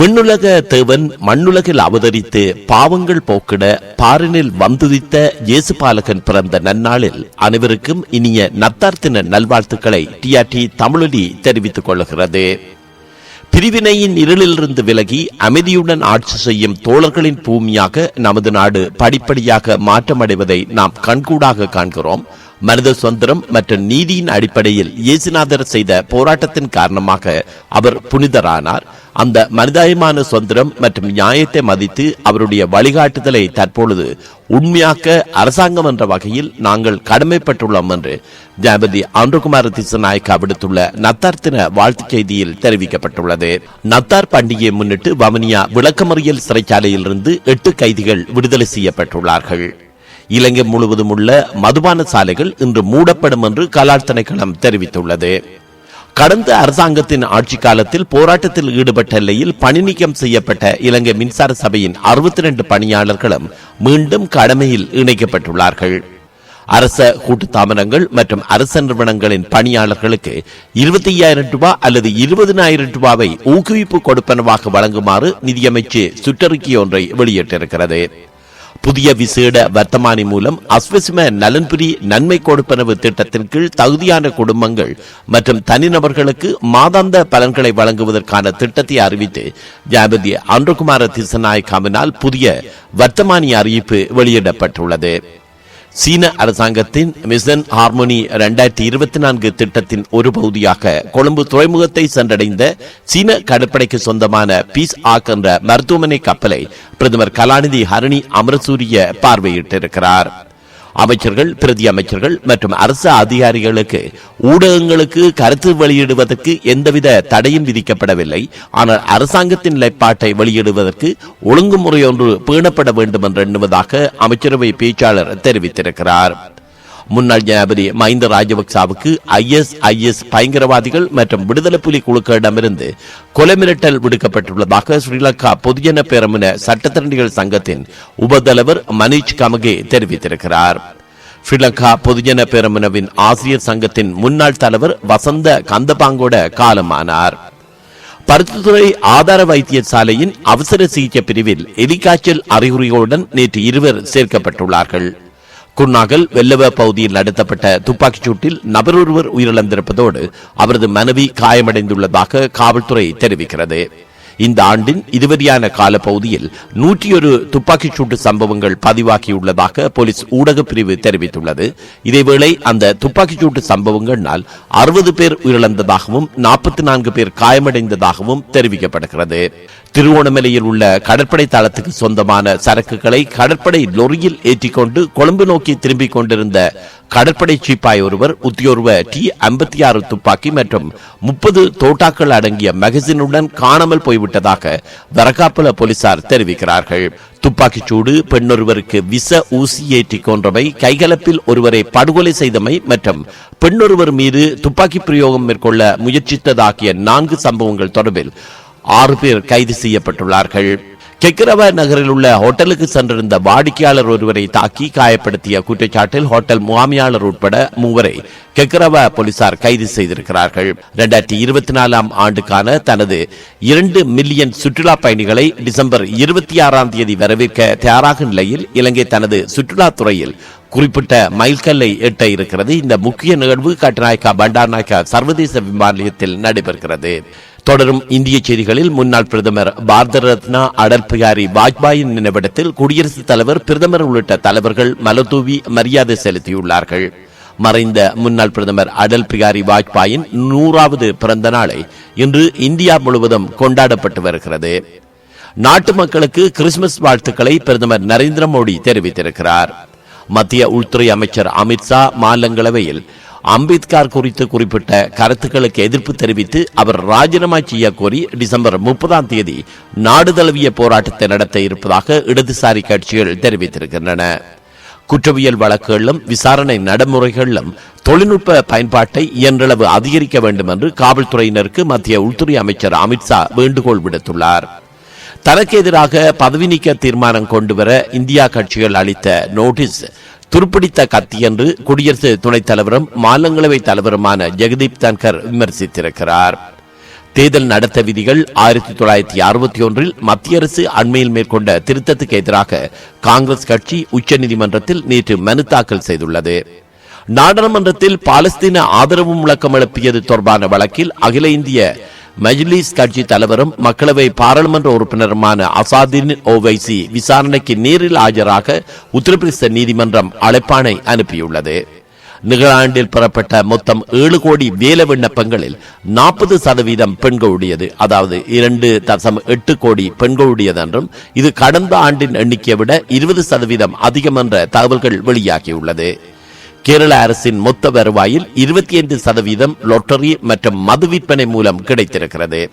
விண்ணுலக தேவன் மண்ணுலகில் அவதரித்து பாவங்கள் போக்கிட பாரினில் வந்துதித்த இயேசுபாலகன் பிறந்த நன்னாளில் அனைவருக்கும் இனிய நத்தார்த்தின நல்வாழ்த்துக்களை டிஆர்டி தமிழொலி தெரிவித்துக் கொள்கிறது. பிரிவினையின் இருளிலிருந்து விலகி அமைதியுடன் ஆட்சி செய்யும் தோழர்களின் பூமியாக நமது நாடு படிப்படியாக மாற்றமடைவதை நாம் கண்கூடாக காண்கிறோம். மனித சுதந்திரம் மற்றும் நீதியின் அடிப்படையில் இயேசுநாதர் செய்த போராட்டத்தின் காரணமாக அவர் புனிதரானார். அந்த மனிதாயமான சுதந்திரம் மற்றும் நியாயத்தை மதித்து அவருடைய வழிகாட்டுதலை தற்பொழுது உண்மையாக்க அரசாங்கம் என்ற வகையில் நாங்கள் கடமைப்பட்டுள்ளோம் என்று ஜனாபதி ஆண்டுகுமார் திசநாயக்கா விடுத்துள்ள நத்தார் தின வாழ்த்துச் செய்தியில் தெரிவிக்கப்பட்டுள்ளது. நத்தார் பண்டிகையை முன்னிட்டு வவுனியா விளக்கமறியல் சிறைச்சாலையிலிருந்து எட்டு கைதிகள் விடுதலை செய்யப்பட்டுள்ளார்கள். இலங்கை முழுவதும் உள்ள மதுபான சாலைகள் இன்று மூடப்படும் என்று கலால் திணைக்களம் தெரிவித்துள்ளது. கடந்த அரசாங்கத்தின் ஆட்சி காலத்தில் போராட்டத்தில் ஈடுபட்ட நிலையில் பணிநீக்கம் செய்யப்பட்ட இலங்கை மின்சார சபையின் அறுபத்தி ரெண்டு பணியாளர்களும் மீண்டும் கடமையில் இணைக்கப்பட்டுள்ளார்கள். அரச கூட்டு தாமரங்கள் மற்றும் அரச நிறுவனங்களின் பணியாளர்களுக்கு இருபத்தி ஐயாயிரம் ரூபாய் அல்லது இருபதினாயிரம் ரூபாவை ஊக்குவிப்பு கொடுப்பனவாக வழங்குமாறு நிதியமைச்சு சுற்றறிக்கை ஒன்றை வெளியிட்டிருக்கிறது. புதிய விசேட வர்த்தமானி மூலம் அஸ்வசிம நலன்புரி நன்மை கொடுப்பனவு திட்டத்தின் கீழ் தகுதியான குடும்பங்கள் மற்றும் தனிநபர்களுக்கு மாதாந்த பலன்களை வழங்குவதற்கான திட்டத்தை அறிவித்து ஜாபதி அன்றுகுமார திசநாயக்காவினால் புதிய வர்த்தமானி அறிவிப்பு வெளியிடப்பட்டுள்ளது. சீன அரசாங்கத்தின் மிஷன் ஹார்மோனி இரண்டாயிரத்தி இருபத்தி நான்கு திட்டத்தின் ஒரு பகுதியாக கொழும்பு துறைமுகத்தை சென்றடைந்த சீன கடற்படைக்கு சொந்தமான பீஸ் ஆக் என்ற மருத்துவமனை கப்பலை பிரதமர் கலாநிதி ஹரணி அமரசூரிய பார்வையிட்டிருக்கிறார். அமைச்சர்கள் பிரதி அமைச்சர்கள் மற்றும் அரசு அதிகாரிகளுக்கு ஊடகங்களுக்கு கருத்து வெளியிடுவதற்கு எந்தவித தடையும் விதிக்கப்படவில்லை. ஆனால் அரசாங்கத்தின் நிலைப்பாட்டை வெளியிடுவதற்கு ஒழுங்குமுறை ஒன்று பேணப்பட வேண்டும் என்று எண்ணுவதாக அமைச்சரவை பேச்சாளர் தெரிவித்திருக்கிறார். முன்னாள் ஜனாபதி மஹிந்த ராஜபக்சாவுக்கு ஐஎஸ்ஐஎஸ் பயங்கரவாதிகள் மற்றும் விடுதலை புலி குழுக்களிடமிருந்து கொலை மிரட்டல் விடுக்கப்பட்டுள்ளதாக ஸ்ரீலங்கா பொதுஜன பேரமுன சட்டத்திரண்டிகள் சங்கத்தின் உபதலைவர் மனீஷ் கமகே தெரிவித்திருக்கிறார். ஸ்ரீலங்கா பொதுஜன பேரமுனவின் ஆசிரியர் சங்கத்தின் முன்னாள் தலைவர் வசந்த கந்தபாங்கோட காலமானார். பருத்தித்துறை ஆதார வைத்தியசாலையின் அவசர சிகிச்சை பிரிவில் எலிக்காய்ச்சல் அறிகுறிகளுடன் நேற்று இருவர் சேர்க்கப்பட்டுள்ளார்கள். குன்னாகல் வெல்லவ பகுதியில் நடத்தப்பட்ட துப்பாக்கிச் சூட்டில் நபர் ஒருவர் உயிரிழந்திருப்பதோடு அவரது மனைவி காயமடைந்துள்ளதாக காவல்துறை தெரிவிக்கிறது. இந்த ஆண்டின் இதுவரையான காலப்பகுதியில் நூற்றி ஒரு துப்பாக்கிச் சூட்டு சம்பவங்கள் பதிவாகியுள்ளதாக போலீஸ் ஊடக பிரிவு தெரிவித்துள்ளது. இதேவேளை அந்த துப்பாக்கிச் சூட்டு சம்பவங்களினால் அறுபது பேர் உயிரிழந்ததாகவும் நாற்பத்தி நான்கு பேர் காயமடைந்ததாகவும் தெரிவிக்கப்படுகிறது. திருவோணமலையில் உள்ள கடற்படை தளத்துக்கு சொந்தமான சரக்குகளை கடற்படை லொரியில் ஏற்றிக்கொண்டு கொழும்பு நோக்கி திரும்பிக் கொண்டிருந்த கடற்படை சீப்பாய் ஒருவர் உத்தியோர்வ டி ஐம்பத்தி ஆறு துப்பாக்கி மற்றும் முப்பது தோட்டாக்கள் அடங்கிய மகசினுடன் காணாமல் போய்விட்டதாக வரக்காப்புல போலீசார் தெரிவிக்கிறார்கள். துப்பாக்கிச் சூடு பெண்ணொருவருக்கு விச ஊசி ஏற்றி கொன்றவை கைகலப்பில் ஒருவரை படுகொலை செய்தமை மற்றும் பெண்ணொருவர் மீது துப்பாக்கி பிரயோகம் மேற்கொள்ள முயற்சித்ததாகிய நான்கு சம்பவங்கள் தொடர்பில் ஆறு பேர் கைது செய்யப்பட்டுள்ளார்கள். கெக்கிரவ நகரில் உள்ள ஹோட்டலுக்கு சென்றிருந்த வாடிக்கையாளர் ஒருவரை தாக்கி காயப்படுத்திய குற்றச்சாட்டில் ஹோட்டல் முகாமியாளர் உட்பட மூவரை கெக்கிரவ போலீசார் கைது செய்திருக்கிறார்கள். இரண்டாயிரத்தி இருபத்தி நாலாம் ஆண்டுக்கான தனது இரண்டு மில்லியன் சுற்றுலா பயணிகளை டிசம்பர் இருபத்தி ஆறாம் தேதி வரவேற்க தயாராகும் நிலையில் இலங்கை தனது சுற்றுலாத்துறையில் குறிப்பிட்ட மைல்கல்லை எட்ட இருக்கிறது. இந்த முக்கிய நிகழ்வு கட்டநாயக்கா பண்டார் நாயக்கா சர்வதேச விமான நிலையத்தில் நடைபெறுகிறது. தொடரும் இந்திய செய்திகளில் முன்னாள் பிரதமர் பாரத ரத்னா அடல் பிகாரி வாஜ்பாயின் நினைவிடத்தில் குடியரசுத் தலைவர் பிரதமர் உள்ளிட்ட தலைவர்கள் மலதூவி மரியாதை செலுத்தியுள்ளார்கள். மறைந்த முன்னாள் பிரதமர் அடல் பிகாரி வாஜ்பாயின் நூறாவது பிறந்த நாளை இன்று இந்தியா முழுவதும் கொண்டாடப்பட்டு வருகிறது. நாட்டு மக்களுக்கு கிறிஸ்துமஸ் வாழ்த்துக்களை பிரதமர் நரேந்திர மோடி தெரிவித்திருக்கிறார். மத்திய உள்துறை அமைச்சர் அமித்ஷா மாநிலங்களவையில் அம்பேத்கர் குறித்து குறிப்பிட்ட கருத்துக்களுக்கு எதிர்ப்பு தெரிவித்து அவர் ராஜினாமா செய்ய கோரி டிசம்பர் முப்பதாம் தேதி நாடு தழுவிய போராட்டத்தை நடத்த இருப்பதாக இடதுசாரி கட்சிகள் தெரிவித்திருக்கின்றன. குற்றவியல் வழக்குகளிலும் விசாரணை நடைமுறைகளிலும் தொழில்நுட்ப பயன்பாட்டை இயன்றளவு அதிகரிக்க வேண்டும் என்று காவல்துறையினருக்கு மத்திய உள்துறை அமைச்சர் அமித்ஷா வேண்டுகோள் விடுத்துள்ளார். தனக்கு எதிராக பதவி நீக்க தீர்மானம் கொண்டுவர இந்தியா கட்சிகள் அளித்த நோட்டீஸ் துருப்பிடித்த கத்தி என்று குடியரசு துணைத் தலைவரும் மாநிலங்களவை தலைவருமான ஜெகதீப் தன்கர் விமர்சித்திருக்கிறார். தேர்தல் நடத்த விதிகள் ஆயிரத்தி தொள்ளாயிரத்தி அறுபத்தி ஒன்றில் மத்திய அரசு அண்மையில் மேற்கொண்ட திருத்தத்துக்கு எதிராக காங்கிரஸ் கட்சி உச்சநீதிமன்றத்தில் நேற்று மனு தாக்கல் செய்துள்ளது. நாடாளுமன்றத்தில் பாலஸ்தீன ஆதரவு முழக்கம் எழுப்பியது தொடர்பான வழக்கில் அகில இந்திய மஜ்லிஸ் கட்சி தலைவரும் மக்களவை பாராளுமன்ற உறுப்பினருமான அசாதின் ஓவைசி விசாரணைக்கு நேரில் ஆஜராக உத்தரப்பிரதேச நீதிமன்றம் அழைப்பானை அனுப்பியுள்ளது. நிகழாண்டில் பெறப்பட்ட மொத்தம் ஏழு கோடி வேலை விண்ணப்பங்களில் நாற்பது சதவீதம் பெண்களுடையது. அதாவது இரண்டு தசம் எட்டு கோடி பெண்களுடையது என்றும் இது கடந்த ஆண்டின் எண்ணிக்கையை விட இருபது சதவீதம் அதிகம் என்ற தகவல்கள் வெளியாகியுள்ளது. கேரள அரசின் மொத்த வருவாயில் இருபத்தி ஐந்து சதவீதம் லொட்டரி மற்றும் மது விற்பனை மூலம் கிடைத்திருக்கிறது.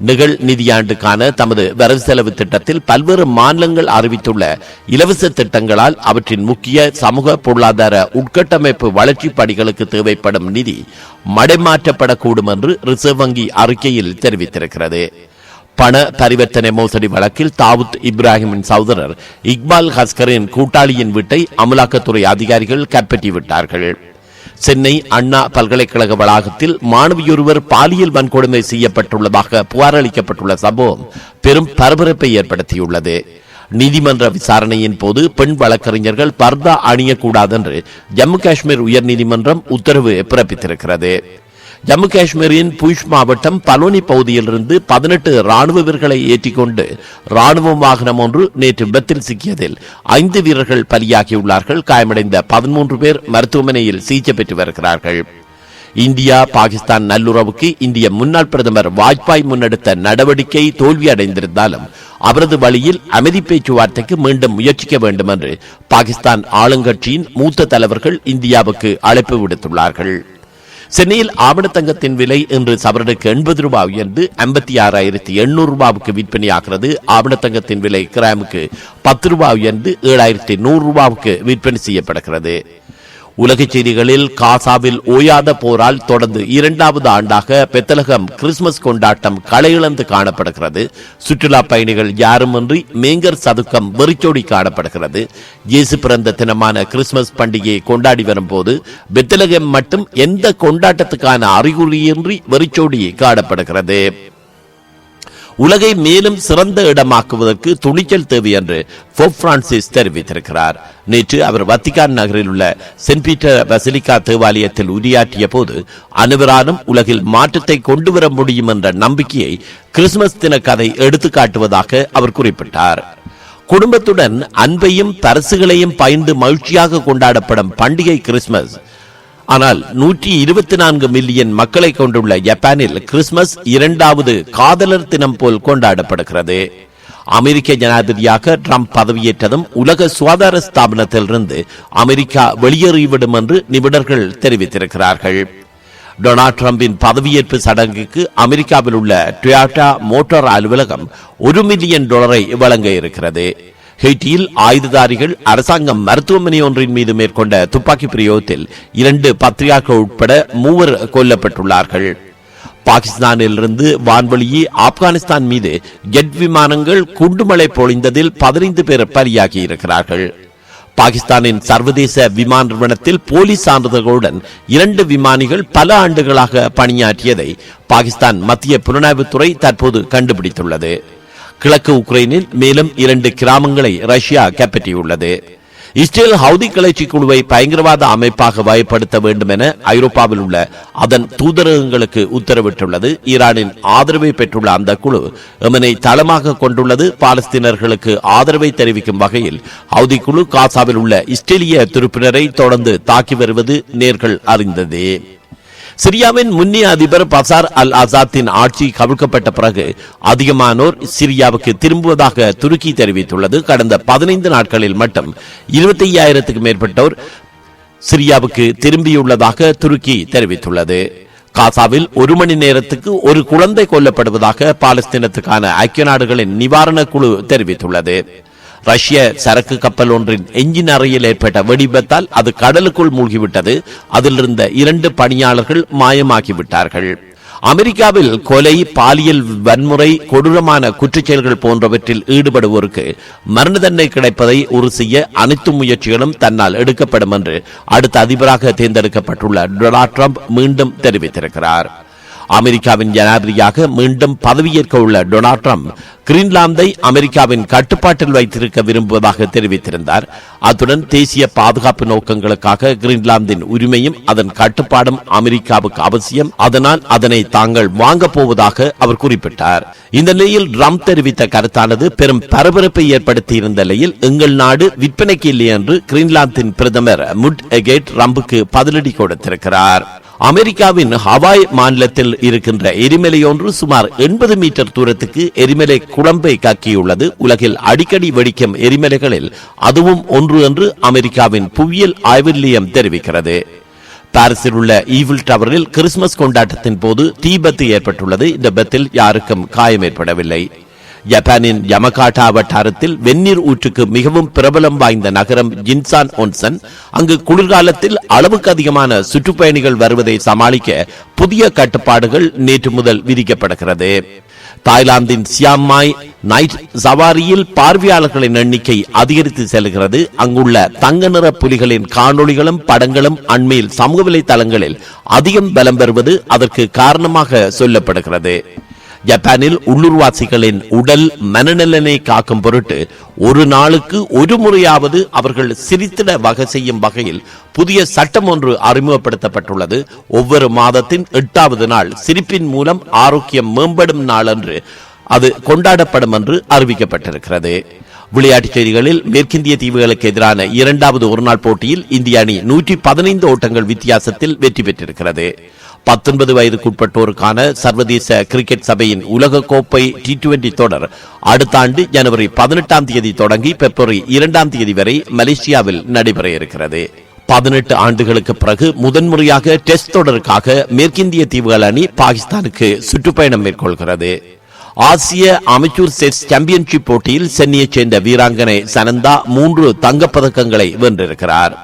நிகழ் நிதியாண்டுக்கான தமது வரவு செலவு திட்டத்தில் பல்வேறு மாநிலங்கள் அறிவித்துள்ள இலவச திட்டங்களால் அவற்றின் முக்கிய சமூக பொருளாதார உட்கட்டமைப்பு வளர்ச்சி பணிகளுக்கு தேவைப்படும் நிதி மடைமாற்றப்படக்கூடும் என்று ரிசர்வ் வங்கி அறிக்கையில் தெரிவித்திருக்கிறது. பண பரிவர்த்தனை மோசடி வழக்கில் தாவூத் இப்ராஹிமின் சகோதரர் இக்பால் ஹஸ்கரின் கூட்டாளியின் வீட்டை அமலாக்கத்துறை அதிகாரிகள் கைப்பற்றிவிட்டார்கள் சென்னை அண்ணா பல்கலைக்கழக வளாகத்தில் மாணவியொருவர் பாலியல் வன்கொடுமை செய்யப்பட்டுள்ளதாக புகார் அளிக்கப்பட்டுள்ள சம்பவம் பெரும் பரபரப்பை ஏற்படுத்தியுள்ளது நீதிமன்ற விசாரணையின் போது பெண் வழக்கறிஞர்கள் பர்தா அணியக்கூடாது என்று ஜம்மு காஷ்மீர் உயர்நீதிமன்றம் உத்தரவு பிறப்பித்திருக்கிறது ஜம்மு காஷ்மீரின் பூஷ் மாவட்டம் பலோனி பகுதியிலிருந்து பதினெட்டு ராணுவ வீரர்களை ஏற்றிக்கொண்டு ராணுவ வாகனம் ஒன்று நேற்று விபத்தில் சிக்கியதில் ஐந்து வீரர்கள் பலியாகியுள்ளார்கள். காயமடைந்த பதிமூன்று பேர் மருத்துவமனையில் சிகிச்சை பெற்று வருகிறார்கள். இந்தியா பாகிஸ்தான் நல்லுறவுக்கு இந்திய முன்னாள் பிரதமர் வாஜ்பாய் முன்னெடுத்த நடவடிக்கை தோல்வியடைந்திருந்தாலும் அவரது வழியில் அமைதி பேச்சுவார்த்தைக்கு மீண்டும் முயற்சிக்க வேண்டும் என்று பாகிஸ்தான் ஆளுங்கட்சியின் மூத்த தலைவர்கள் இந்தியாவுக்கு அழைப்பு விடுத்துள்ளார்கள். சென்னையில் ஆவணத்தங்கத்தின் விலை இன்று சவரனுக்கு எண்பது ரூபாய் உயர்ந்து ஐம்பத்தி ஆறாயிரத்தி எண்ணூறு ரூபாவுக்கு விற்பனையாகிறது. ஆவணத்தங்கத்தின் விலை கிராமுக்கு பத்து ரூபாய் உயர்ந்து ஏழாயிரத்தி நூறு ரூபாவுக்கு விற்பனை செய்யப்படுகிறது. உலகச் செய்திகளில் காசாவில் ஓயாத போரால் தொடர்ந்து இரண்டாவது ஆண்டாக பெத்தலகம் கிறிஸ்துமஸ் கொண்டாட்டம் களையிழந்து காணப்படுகிறது. சுற்றுலா பயணிகள் யாருமின்றி மேங்கர் சதுக்கம் வெறிச்சோடி காணப்படுகிறது. இயேசு பிறந்த தினமான கிறிஸ்துமஸ் பண்டிகையை கொண்டாடி வரும்போது பெத்தலகம் மட்டும் எந்த கொண்டாட்டத்துக்கான அறிகுறியின்றி வெறிச்சோடி காணப்படுகிறது. உலகை மேலும் சிறந்த இடமாக்குவதற்கு துணிச்சல் தேவை என்று போப் பிரான்சிஸ் தெரிவித்திருக்கிறார். நேற்று அவர் வத்திகான் நகரில் உள்ள சென்ட் பீட்டர் பசிலிகா தேவாலயத்தில் உரையாற்றிய போது அனைவராலும் உலகில் மாற்றத்தை கொண்டு வர முடியும் என்ற நம்பிக்கையை கிறிஸ்துமஸ் தின கதை எடுத்துக்காட்டுவதாக அவர் குறிப்பிட்டார். குடும்பத்துடன் அன்பையும் தரசுகளையும் பயந்து மகிழ்ச்சியாக கொண்டாடப்படும் பண்டிகை கிறிஸ்துமஸ் ஆனால் நூற்றி இருபத்தி நான்கு மில்லியன் மக்களை கொண்டுள்ள ஜப்பானில் கிறிஸ்துமஸ் இரண்டாவது காதலர் தினம் போல் கொண்டாடப்படுகிறது. அமெரிக்க ஜனாதிபதியாக ட்ரம்ப் பதவியேற்றதும் உலக சுகாதார ஸ்தாபனத்திலிருந்து அமெரிக்கா வெளியேறிவிடும் என்று நிபுணர்கள் தெரிவித்திருக்கிறார்கள். டொனால்ட் ட்ரம்பின் பதவியேற்பு சடங்குக்கு அமெரிக்காவில் உள்ள டொயோட்டா மோட்டார் அலுவலகம் ஒரு மில்லியன் டாலரை வழங்க இருக்கிறது. ஹெய்டியில் ஆயுததாரிகள் அரசாங்கம் மருத்துவமனை ஒன்றின் மீது மேற்கொண்ட துப்பாக்கி பிரயோகத்தில் இரண்டு பத்திரிகாக்கள் உட்பட மூவர் கொல்லப்பட்டுள்ளார்கள். பாகிஸ்தானிலிருந்து வான்வழியே ஆப்கானிஸ்தான் மீது ஜெட் விமானங்கள் குண்டுமலை பொழிந்ததில் பதினைந்து பேர் பலியாகி இருக்கிறார்கள் பாகிஸ்தானின் சர்வதேச விமான நிறுவனத்தில் போலி சான்றிதழ்களுடன் இரண்டு விமானிகள் பல ஆண்டுகளாக பணியாற்றியதை பாகிஸ்தான் மத்திய புலனாய்வுத்துறை தற்போது கண்டுபிடித்துள்ளது. கிழக்கு உக்ரைனில் மேலும் இரண்டு கிராமங்களை ரஷ்யா கைப்பற்றியுள்ளது. இஸ்ரேல் ஹவுதி கிளர்ச்சி குழுவை பயங்கரவாத அமைப்பாக வகைப்படுத்த வேண்டும் என ஐரோப்பாவில் உள்ள அதன் தூதரகங்களுக்கு உத்தரவிட்டுள்ளது. ஈரானின் ஆதரவை பெற்றுள்ள அந்த குழு எமனை தளமாக கொண்டுள்ளது. பாலஸ்தீனர்களுக்கு ஆதரவை தெரிவிக்கும் வகையில் ஹவுதி குழு காசாவில் உள்ள இஸ்ரேலிய துருப்பினரை தொடர்ந்து தாக்கி வருவது நேர்கள் அறிந்ததே. சிரியாவின் முன்னிய அதிபர் பசார் அல் ஆசாத்தின் ஆட்சி கவிழ்க்கப்பட்ட பிறகு அதிகமானோர் சிரியாவுக்கு திரும்புவதாக துருக்கி தெரிவித்துள்ளது. கடந்த பதினைந்து நாட்களில் மட்டும் இருபத்தி ஐயாயிரத்துக்கு மேற்பட்டோர் சிரியாவுக்கு திரும்பியுள்ளதாக துருக்கி தெரிவித்துள்ளது. காசாவில் ஒரு மணி நேரத்துக்கு ஒரு குழந்தை கொல்லப்படுவதாக பாலஸ்தீனத்துக்கான ஐக்கிய நாடுகளின் நிவாரண குழு தெரிவித்துள்ளது. ரஷ்ய சரக்கு கப்பல் ஒன்றின் எஞ்சின் அறையில் ஏற்பட்ட வெடிவிபத்தால் அது கடலுக்குள் மூழ்கிவிட்டது. அதிலிருந்த இரண்டு பணியாளர்கள் மாயமாகிவிட்டார்கள். அமெரிக்காவில் கொலை பாலியல் வன்முறை கொடூரமான குற்றச்செயல்கள் போன்றவற்றில் ஈடுபடுவோருக்கு மரண தண்டனை கிடைப்பதை உறுதி செய்ய அனைத்து முயற்சிகளும் தன்னால் எடுக்கப்படும் என்று அடுத்த அதிபராக தேர்ந்தெடுக்கப்பட்டுள்ள டொனால்ட் ட்ரம்ப் மீண்டும் தெரிவித்திருக்கிறார். அமெரிக்காவின் ஜனாதிபதியாக மீண்டும் பதவியேற்க உள்ள டொனால்ட் ட்ரம்ப் கிரீன்லாந்தை அமெரிக்காவின் கட்டுப்பாட்டில் வைத்திருக்க விரும்புவதாக தெரிவித்திருந்தார். அத்துடன் தேசிய பாதுகாப்பு நோக்கங்களுக்காக கிரீன்லாந்தின் உரிமையும் அதன் கட்டுப்பாடும் அமெரிக்காவுக்கு அவசியம். அதனால் அதனை தாங்கள் வாங்கப் போவதாக அவர் குறிப்பிட்டார். இந்த நிலையில் ட்ரம்ப் தெரிவித்த கருத்தானது பெரும் பரபரப்பை ஏற்படுத்தியிருந்த நிலையில் எங்கள் நாடு விற்பனைக்கு இல்லை என்று கிரீன்லாந்தின் பிரதமர் முட் எகேட் ரம்புக்கு பதிலடி கொடுத்திருக்கிறார். அமெரிக்காவின் ஹவாய் மாநிலத்தில் இருக்கின்ற எரிமலையொன்று சுமார் எண்பது மீட்டர் தூரத்துக்கு எரிமலை குழம்பை கக்கியுள்ளது. உலகில் அடிக்கடி வெடிக்கும் எரிமலைகளில் அதுவும் ஒன்று என்று அமெரிக்காவின் புவியியல் ஆய்வு நிலையம் தெரிவிக்கிறது. பாரிஸில் உள்ள ஈவில் டவரில் கிறிஸ்துமஸ் கொண்டாட்டத்தின் போது தீபத்து ஏற்பட்டுள்ளது. இந்த பத்தில் யாருக்கும் காயம் ஏற்படவில்லை ஜப்பானின் யமகாட்டா வட்டாரத்தில் வெந்நீர் ஊற்றுக்கு மிகவும் பிரபலம் வாய்ந்த நகரம் ஜின்சான் ஒன்சன். அங்கு குளிர்காலத்தில் அளவுக்கு அதிகமான சுற்றுப்பயணிகள் வருவதை சமாளிக்க புதிய கட்டுப்பாடுகள் நேற்று முதல் விதிக்கப்படுகிறது தாய்லாந்தின் சியாம்மாய் நைட் சவாரியில் பார்வையாளர்களின் எண்ணிக்கை அதிகரித்து செல்கிறது. அங்குள்ள தங்க நிற புலிகளின் காணொளிகளும் படங்களும் அண்மையில் சமூக வலைதளங்களில் அதிகம் பலம் பெறுவது அதற்கு காரணமாக சொல்லப்படுகிறது. ஜப்பானில் உள்ளூர்வாசிகளின் உடல் மனநலனை காக்கும் பொருட்டு ஒரு நாளுக்கு ஒரு முறையாவது அவர்கள் சிரித்திட வகை செய்யும் வகையில் புதிய சட்டம் ஒன்று அறிமுகப்படுத்தப்பட்டுள்ளது. ஒவ்வொரு மாதத்தின் எட்டாவது நாள் சிரிப்பின் மூலம் ஆரோக்கியம் மேம்படும் நாள் என்று அது கொண்டாடப்படும் என்று அறிவிக்கப்பட்டிருக்கிறது. விளையாட்டுச் செய்திகளில் மேற்கிந்திய தீவுகளுக்கு எதிரான இரண்டாவது ஒருநாள் போட்டியில் இந்திய அணி நூற்றி பதினைந்து ஓட்டங்கள் வித்தியாசத்தில் வெற்றி பெற்றிருக்கிறது. பத்தொன்பது வயதுக்குட்பட்டோருக்கான சர்வதேச கிரிக்கெட் சபையின் உலக கோப்பை டி டுவெண்டி தொடர் அடுத்த ஆண்டு ஜனவரி பதினெட்டாம் தேதி தொடங்கி பிப்ரவரி இரண்டாம் தேதி வரை மலேசியாவில் நடைபெற இருக்கிறது. பதினெட்டு ஆண்டுகளுக்கு பிறகு முதன்முறையாக டெஸ்ட் தொடருக்காக மேற்கிந்திய தீவுகள் அணி பாகிஸ்தானுக்கு சுற்றுப்பயணம் மேற்கொள்கிறது. ஆசிய அமைச்சூர் செஸ் சாம்பியன்ஷிப் போட்டியில் சென்னையைச் சேர்ந்த வீராங்கனை சனந்தா மூன்று தங்கப்பதக்கங்களை வென்றிருக்கிறார்.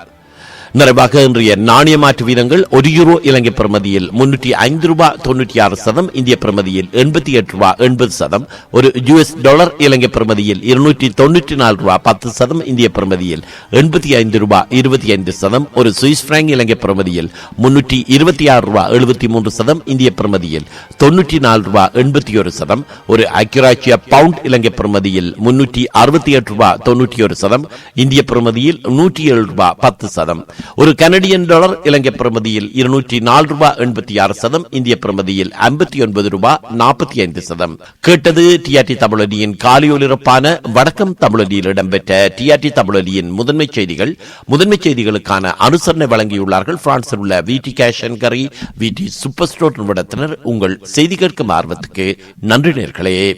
நிறைவாக இன்றைய நாணய மாற்று வீதங்கள் ஒரு யூரோ இலங்கை பிரமதியில் முன்னூற்றி ஐந்து ரூபாய் தொண்ணூற்றி ஆறு சதம் இந்திய பிரமதியில் எண்பத்தி எட்டு ரூபாய் எண்பது சதம் ஒரு யுஎஸ் டாலர் இலங்கை பிரமதியில் இருநூற்றி தொண்ணூற்றி நாலு ரூபாய் பத்து சதம் இந்திய பிரமதியில் எண்பத்தி ஐந்து ரூபாய் இருபத்தி ஐந்து சதம் ஒரு சுவிஸ் பிராங்க் இலங்கை பிரமதியில் முன்னூற்றி இருபத்தி ஆறு ரூபாய் எழுபத்தி மூன்று சதம் இந்திய பிரமதியில் தொண்ணூற்றி நாலு ரூபாய் எண்பத்தி ஒரு சதம் ஒரு அக்யூராச்சிய பவுண்ட் இலங்கை பிரமதியில் முன்னூற்றி அறுபத்தி எட்டு ரூபாய் தொண்ணூற்றி ஒரு சதம் இந்திய பிரமதியில் நூற்றி ஏழு ரூபாய் பத்து சதம். ஒரு கனடியன் டாலர் இலங்கை பிரமதியில் இருநூற்றி நாலு ரூபாய் எண்பத்தி ஆறு சதம் இந்திய பிரமதியில் ஐம்பத்தி ஒன்பது ரூபாய் நாற்பத்தி ஐந்து சதம். கேட்டது டிஆர்டி தமிழொலியின் காலியொலிரப்பான வடக்கம் தமிழனியில் இடம்பெற்ற டிஆர்டி தமிழொலியின் முதன்மை செய்திகள். முதன்மை செய்திகளுக்கான அனுசரணை வழங்கியுள்ளார்கள். பிரான்சில் உள்ள VD cash cash and carry V D super store நிறுவனத்தினர். உங்கள் செய்தி கேட்கும் ஆர்வத்துக்கு நன்றி நேர்களே.